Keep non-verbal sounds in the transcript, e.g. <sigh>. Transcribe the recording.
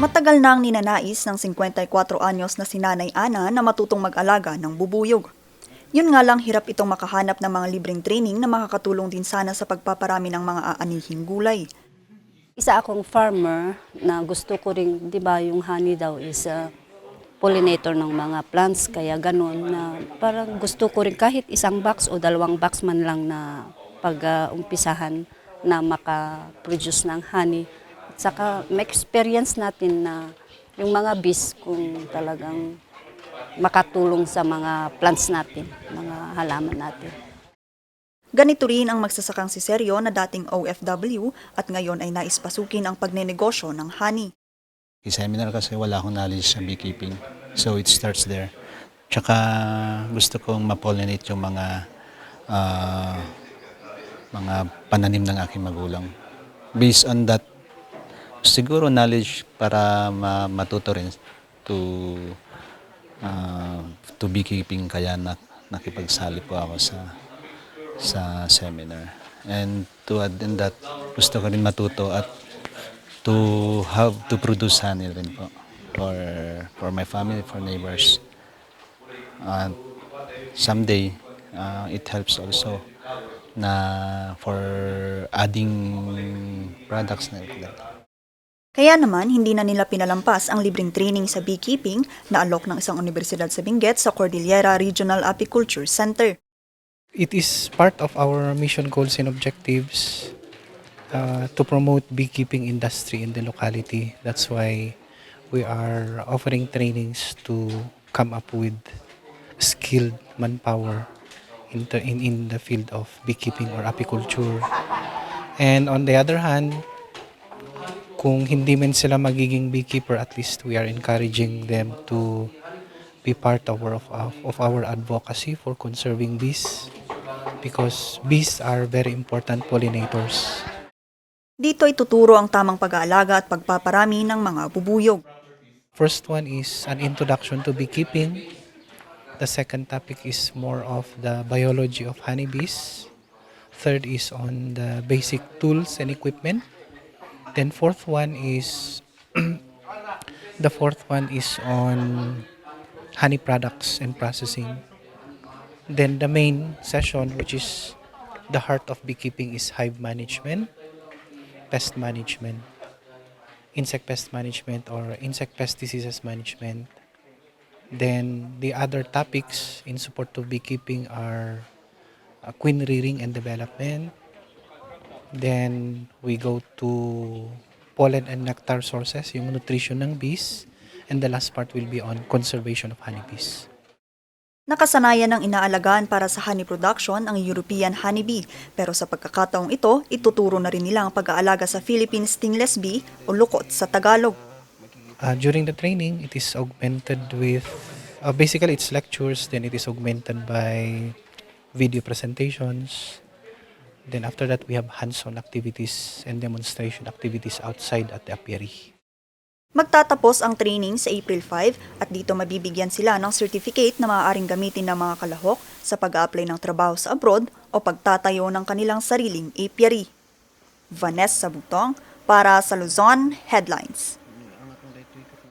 Matagal na ang ninanais ng 54 anyos na si Nanay Ana na matutong mag-alaga ng bubuyog. Yun nga lang hirap itong makahanap ng mga libreng training na makakatulong din sana sa pagpaparami ng mga aanihing gulay. Isa akong farmer na gusto ko rin, di ba, yung honey daw is a pollinator ng mga plants. Kaya ganun na parang gusto ko rin kahit isang box o dalawang box man lang na pag-umpisahan na makaproduce ng honey. Saka ma-experience natin na yung mga bees kung talagang makatulong sa mga plants natin, mga halaman natin. Ganito rin ang magsasakang si Sergio na dating OFW at ngayon ay nais pasukin ang pagnenegosyo ng honey. I-seminar kasi wala akong knowledge sa beekeeping. So it starts there. Tsaka gusto kong ma-pollinate yung mga ah, mga pananim ng aking magulang. Based on that, siguro knowledge para ma- matuto rin to ah, to beekeeping kaya na, nakipagsali po ako sa sa seminar. And to add in that, gusto ko rin matuto at to have to produce honey rin po for for my family, for neighbors. And someday, uh, it helps also na for adding products na like. Kaya naman, hindi na nila pinalampas ang libreng training sa beekeeping na alok ng isang universidad sa Benguet sa Cordillera Regional Apiculture Center. It is part of our mission goals and objectives uh, to promote beekeeping industry in the locality. That's why we are offering trainings to come up with skilled manpower in the, in, in the field of beekeeping or apiculture. And on the other hand, kung hindi man sila magiging beekeeper, at least we are encouraging them to be part of our, of, our advocacy for conserving bees because bees are very important pollinators. Dito ay tuturo ang tamang pag-aalaga at pagpaparami ng mga bubuyog. First one is an introduction to beekeeping. The second topic is more of the biology of honeybees. Third is on the basic tools and equipment. Then fourth one is <clears throat> the fourth one is on honey products and processing. Then the main session which is the heart of beekeeping is hive management, pest management, insect pest management or insect pest diseases management. Then the other topics in support of beekeeping are uh, queen rearing and development. Then we go to pollen and nectar sources, yung nutrition ng bees. And the last part will be on conservation of honeybees. Nakasanayan ng inaalagaan para sa honey production ang European honeybee, pero sa pagkakataong ito, ituturo na rin nila ang pag-aalaga sa Philippine stingless bee o lukot sa Tagalog. Uh, during the training, it is augmented with, uh, basically it's lectures, then it is augmented by video presentations. Then after that, we have hands-on activities and demonstration activities outside at the apiary. Magtatapos ang training sa April 5 at dito mabibigyan sila ng certificate na maaaring gamitin ng mga kalahok sa pag-apply ng trabaho sa abroad o pagtatayo ng kanilang sariling apiary. Vanessa Butong para sa Luzon Headlines.